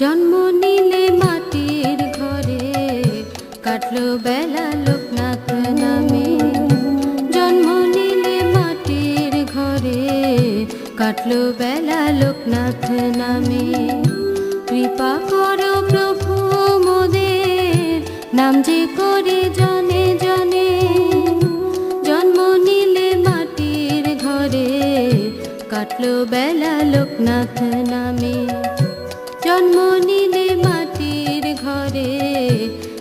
জন্ম নিলে মাটির ঘরে কাটলো বেলা লোকনাথ নামে। জন্ম নিলে মাটির ঘরে কাটলো বেলা লোকনাথ নামে। কৃপা করো প্রভু মোদের নাম যে করে জনে জনে। জন্ম নিলে মাটির ঘরে কাটলো বেলা লোকনাথ নামে। জন্ম নিলে মাটির ঘরে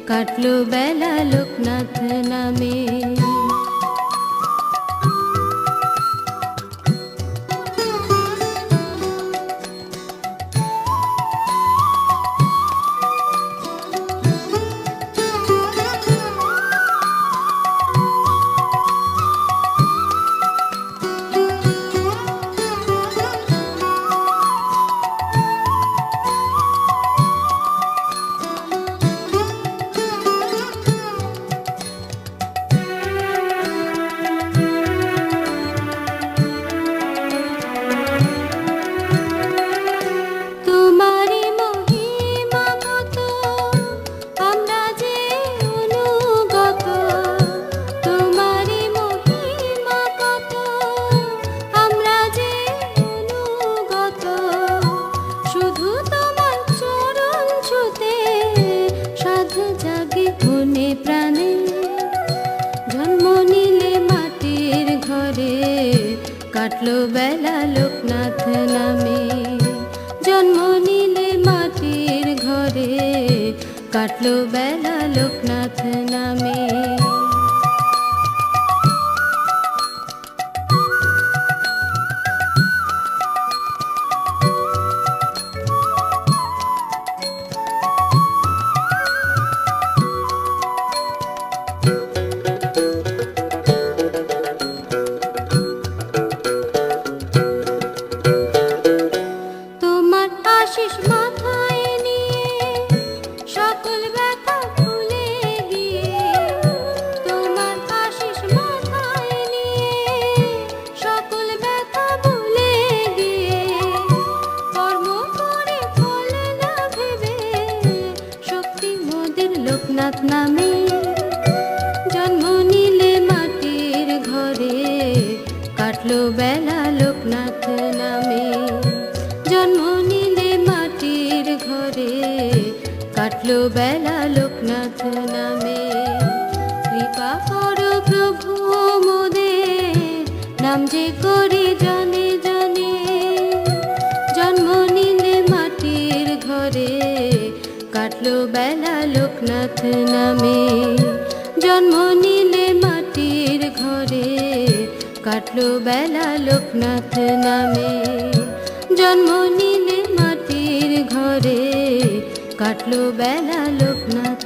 কাটলো বেলা লোকনাথ নামে। কাটলো বেলা লোকনাথ নামে। জন্ম নিলে মাটির ঘরে। কাটলো বেলা লোকনাথ নামে। লোকনাথ নামে জন্ম নিলে মাটির ঘরে কাটলো বেলা লোকনাথ নামে। জন্ম নিলে মাটির ঘরে কাটলো বেলা লোকনাথ নামে। কৃপা করো প্রভু মোদের, নাম যে করি জনে জনে। কাটলো বেলা লোকনাথ নামে, জন্ম নিলে মাটির ঘরে, কাটলো বেলা লোকনাথ নামে, জন্ম নিলে মাটির ঘরে, কাটলো বেলা লোকনাথ